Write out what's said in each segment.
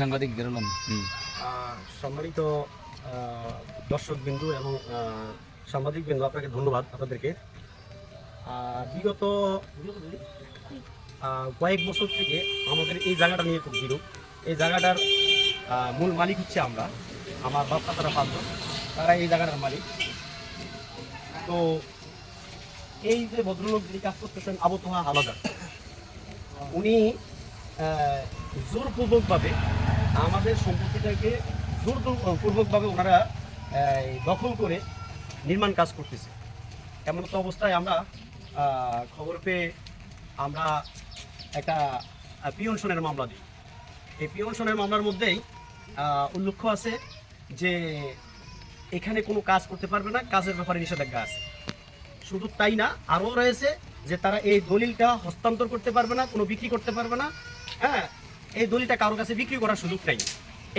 সাংবাদিক সম্মানিত দর্শক বিন্দু এবং সাংবাদিক বিন্দু আপনাকে ধন্যবাদ আপনাদেরকে। বিগত কয়েক বছর থেকে আমাদের এই জায়গাটা নিয়ে খুব বিরূপ। এই জায়গাটার মূল মালিক হচ্ছে আমরা, আমার বাচ্চা তারা পাঁচজন। তারা এই জায়গাটার মালিক। তো এই যে ভদ্রলোক যিনি কাজ করতেছেন, আবতোহা আলাদা উনি জোরপূর্বকভাবে আমাদের সম্পত্তিটাকে জোরপূর্বকভাবে ওনারা দখল করে নির্মাণ কাজ করতেছে। এমন তো অবস্থায় আমরা খবর পেয়ে আমরা একটা পিয়নশনের মামলা দিই। এই পিয়নশনের মামলার মধ্যেই উল্লেখ্য আছে যে এখানে কোনো কাজ করতে পারবে না, কাজের ব্যাপারে নিষেধাজ্ঞা আছে। শুধু তাই না, আরও রয়েছে যে তারা এই দলিলটা হস্তান্তর করতে পারবে না, কোনো বিক্রি করতে পারবে না। হ্যাঁ এই দলিলটা কারোর কাছে বিক্রি করার সুযোগ নাই,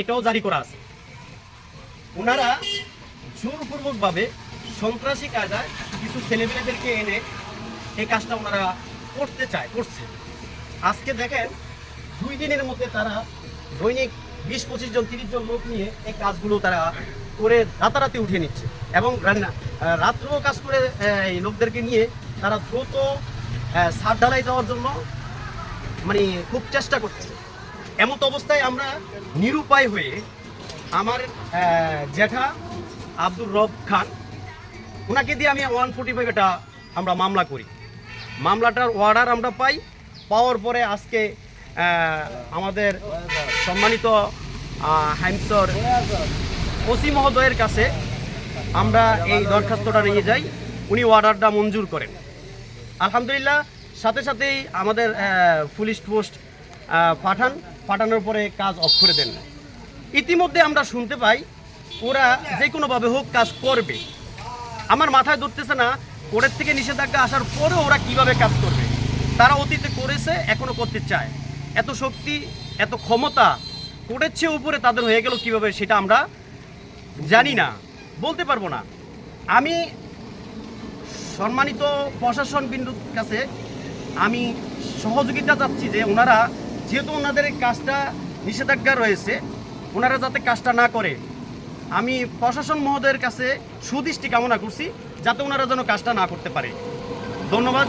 এটাও জারি করা আছে। ওনারা জোরপূর্বকভাবে সন্ত্রাসী কায়দায় কিছু ছেলেমেয়েদেরকে এনে এই কাজটা ওনারা করতে চায়, করছে। আজকে দেখেন, দুই দিনের মধ্যে তারা দৈনিক বিশ পঁচিশ জন, তিরিশ জন লোক নিয়ে এই কাজগুলো তারা করে রাতারাতি উঠে নিচ্ছে এবং রাত্রেও কাজ করে এই লোকদেরকে নিয়ে তারা দ্রুত সার ঢালাই দেওয়ার জন্য মানে খুব চেষ্টা করতেছে। এমত অবস্থায় আমরা নিরুপায় হয়ে আমার জ্যাঠা আব্দুর রব খান ওনাকে দিয়ে আমি ওয়ান ফোর্টি ফাইভ এটা আমরা মামলা করি। মামলাটার অর্ডার আমরা পাই, পাওয়ার পরে আজকে আমাদের সম্মানিত হাইমসর ওসি মহোদয়ের কাছে আমরা এই দরখাস্তটা নিয়ে যাই। উনি অর্ডারটা মঞ্জুর করেন। আলহামদুলিল্লাহ, সাথে সাথেই আমাদের পুলিশ পোস্ট পাঠান। পাঠানোর পরে কাজ অফ করে দেন। ইতিমধ্যে আমরা শুনতে পাই, ওরা যে কোনোভাবে হোক কাজ করবে। আমার মাথায় ধরতেছে না কোর্টের থেকে নিষেধাজ্ঞা আসার পরেও ওরা কীভাবে কাজ করবে। তারা অতীতে করেছে এখনও করতে চায়। এত শক্তি, এত ক্ষমতা কোর্টের চেয়ে উপরে তাদের হয়ে গেল কীভাবে, সেটা আমরা জানি না, বলতে পারব না। আমি সম্মানিত প্রশাসন বিন্দুর কাছে আমি সহযোগিতা চাচ্ছি যে ওনারা, যেহেতু ওনাদের কাজটা নিষেধাজ্ঞা রয়েছে, ওনারা যাতে কাজটা না করে। আমি প্রশাসন মহোদয়ের কাছে সুদৃষ্টি কামনা করছি, যাতে ওনারা যেন কাজটা না করতে পারে। ধন্যবাদ।